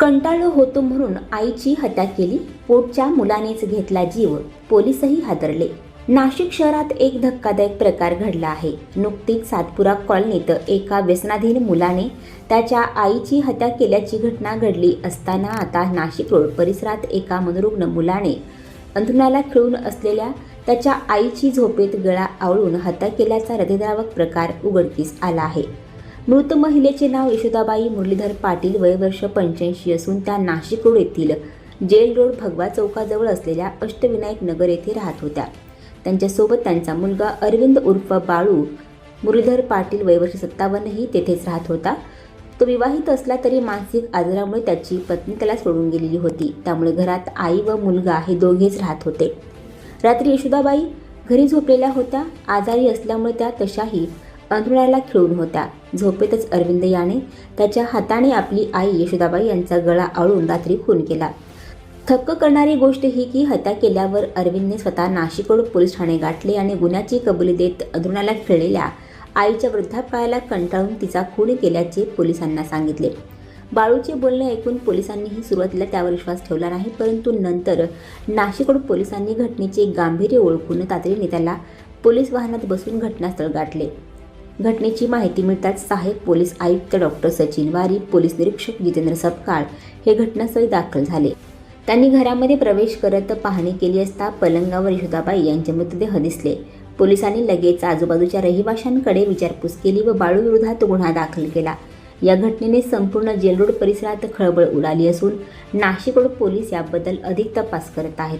कंटाळलो होतो म्हणून आईची हत्या केली. पोटच्या मुलानेच घेतला जीव. पोलीसही हादरले. नाशिक शहरात एक धक्कादायक प्रकार घडला आहे. नुकतीच सातपुरा कॉलनीत एका व्यसनाधीन मुलाने त्याच्या आईची हत्या केल्याची घटना घडली असताना आता नाशिक रोड परिसरात एका मनोरुग्ण मुलाने अंथरुणाला खिळून असलेल्या त्याच्या आईची झोपेत गळा आवळून हत्या केल्याचा हृदयद्रावक प्रकार उघडकीस आला आहे. मृत महिलेचे नाव यशोदाबाई मुरलीधर पाटील वयवर्ष पंच्याऐंशी असून त्या नाशिक रोड येथील जेल रोड भगवा चौकाजवळ असलेल्या अष्टविनायक नगर येथे राहत होत्या. त्यांच्यासोबत त्यांचा मुलगा अरविंद उर्फ बाळू मुरलीधर पाटील वयवर्ष सत्तावन्नही तेथेच राहत होता. तो विवाहित असला तरी मानसिक आजारामुळे त्याची पत्नी त्याला सोडून गेलेली होती. त्यामुळे घरात आई व मुलगा हे दोघेच राहत होते. रात्री यशोदाबाई घरी झोपलेल्या होत्या. आजारी असल्यामुळे त्या तशाही अंथरुणाला खिळून होत्या. झोपेतच अरविंद याने त्याच्या हाताने आपली आई यशोदाबाई यांचा गळा आळून रात्री खून केला. थक्क करणारी गोष्ट ही की हत्या केल्यावर अरविंदने स्वतः नाशिककडून पोलीस ठाणे गाठले आणि गुन्ह्याची कबुली देत अंथरुणाला खिळलेल्या आईच्या वृद्धापायाला कंटाळून तिचा खून केल्याचे पोलिसांना सांगितले. बाळूचे बोलणे ऐकून पोलिसांनीही सुरुवातीला त्यावर विश्वास ठेवला नाही परंतु नंतर नाशिककडून पोलिसांनी घटनेचे गांभीर्य ओळखून तातडीने त्याला पोलीस वाहनात बसून घटनास्थळ गाठले. घटनेची माहिती मिळताच सहाय्यक पोलीस आयुक्त डॉक्टर सचिन वारी पोलीस निरीक्षक जितेंद्र सपकाळ हे घटनास्थळी दाखल झाले. त्यांनी घरामध्ये प्रवेश करत पाहणी केली असता पलंगावर यशोदाबाई यांचे मृतदेह दिसले. पोलिसांनी लगेच आजूबाजूच्या रहिवाशांकडे विचारपूस केली व बाळूविरोधात गुन्हा दाखल केला. या घटनेने संपूर्ण जेलरोड परिसरात खळबळ उडाली असून नाशिक रोड पोलीस याबद्दल अधिक तपास करत आहेत.